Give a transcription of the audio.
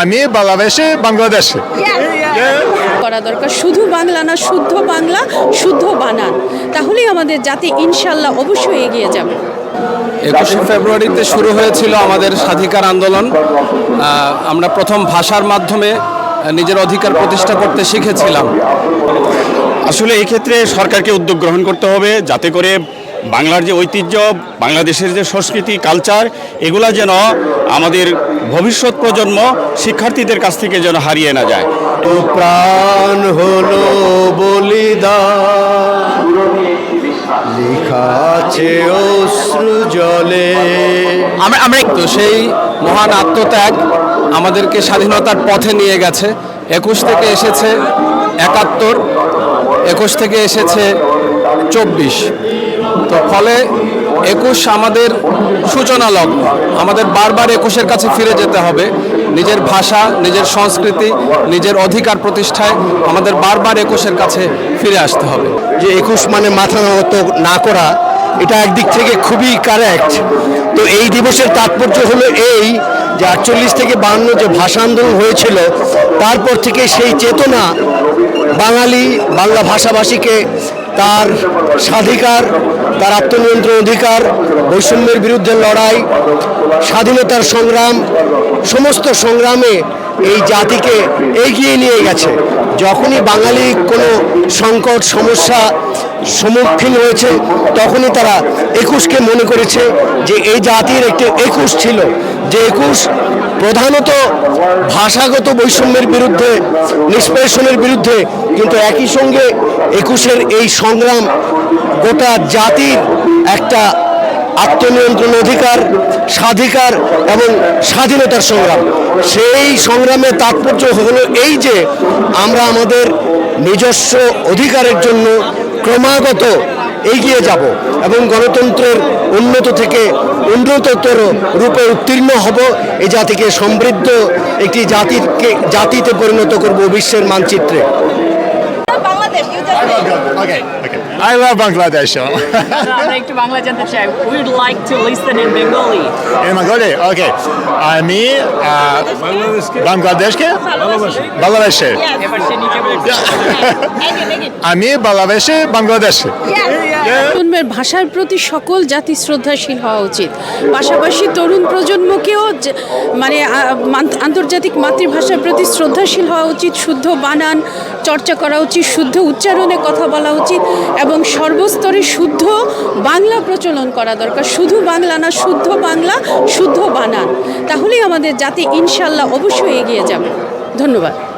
আমি বাংলাদেশে বাংলাদেশে। করা দরকার। শুধু বাংলা না শুদ্ধ বাংলা শুদ্ধ বানান। তাহলেই আমাদের জাতি ইনশাল্লাহ অবশ্যই এগিয়ে যাবে। একুশে ফেব্রুয়ারিতে শুরু হয়েছিল আমাদের স্বাধিকার আন্দোলন। আমরা প্রথম ভাষার মাধ্যমে নিজের অধিকার প্রতিষ্ঠা করতে শিখেছিলাম। আসলে এই ক্ষেত্রে সরকারকে উদ্যোগ গ্রহণ করতে হবে যাতে করে বাংলার যে ঐতিহ্য বাংলাদেশের যে সংস্কৃতি কালচার এগুলা যেন আমাদের ভবিষ্যৎ প্রজন্ম শিক্ষার্থীদের কাছ থেকে যেন হারিয়ে না যায়। তো প্রাণ হলো বলিদান। লেখা আমরা আমরা তো সেই মহান আত্মত্যাগ আমাদেরকে স্বাধীনতার পথে নিয়ে গেছে। একুশ থেকে এসেছে একাত্তর, একুশ থেকে এসেছে চব্বিশ। তো ফলে একুশ আমাদের সূচনা লগ্ন। আমাদের বারবার একুশের কাছে ফিরে যেতে হবে। নিজের ভাষা, নিজের সংস্কৃতি, নিজের অধিকার প্রতিষ্ঠায় আমাদের বারবার একুশের কাছে ফিরে আসতে হবে। যে একুশ মানে মাথা নত না করা, এটা একদিক থেকে খুবই কারেক্ট তো এই দিবসের তাৎপর্য হলো এই যে আটচল্লিশ থেকে বান্ন যে ভাষা আন্দোলন হয়েছিল, তারপর থেকে সেই চেতনা বাঙালি বাংলা ভাষাভাষীকে তার স্বাধিকার, তার আত্মনিয়ন্ত্রণ অধিকার, বৈষম্যের বিরুদ্ধে লড়াই, স্বাধীনতার সংগ্রাম, সমস্ত সংগ্রামে এই জাতিকে এগিয়ে নিয়ে গেছে। যখনই বাঙালি কোনো সংকট, সমস্যা সম্মুখীন হয়েছে, তখনই তারা একুশকে মনে করেছে যে এই জাতির একটি একুশ ছিল। যে একুশ প্রধানত ভাষাগত বৈষম্যের বিরুদ্ধে, নিষ্পেষণের বিরুদ্ধে, কিন্তু একই সঙ্গে একুশের এই সংগ্রাম গোটা জাতির একটা আত্মনিয়ন্ত্রণ অধিকার, স্বাধিকার এবং স্বাধীনতার সংগ্রাম। সেই সংগ্রামের তাৎপর্য হলো এই যে আমরা আমাদের নিজস্ব অধিকারের জন্য ক্রমাগত এগিয়ে যাব এবং গণতন্ত্রের উন্নত থেকে উন্নততর রূপে উত্তীর্ণ হব। এই জাতিকে সমৃদ্ধ একটি জাতিকে জাতিতে পরিণত করব বিশ্বের মানচিত্রে। Okay. I love Bangladesh. আমরা একটু বাংলা জানতে চাই we would like to listen in In Mongolia, okay. আমি বাংলাদেশকে বাংলাদেশে আমি বাংলাদেশে বাংলাদেশে প্রজন্মের ভাষার প্রতি সকল জাতি শ্রদ্ধাশীল হওয়া উচিত। পাশাপাশি তরুণ প্রজন্মকেও মানে আন্তর্জাতিক মাতৃভাষার প্রতি শ্রদ্ধাশীল হওয়া উচিত। শুদ্ধ বানান চর্চা করা উচিত, শুদ্ধ উচ্চারণে কথা বলা উচিত এবং সর্বস্তরে শুদ্ধ বাংলা প্রচলন করা দরকার। শুধু বাংলা না, শুদ্ধ বাংলা, শুদ্ধ বানান। তাহলেই আমাদের জাতি ইনশাল্লাহ অবশ্যই এগিয়ে যাবে। ধন্যবাদ।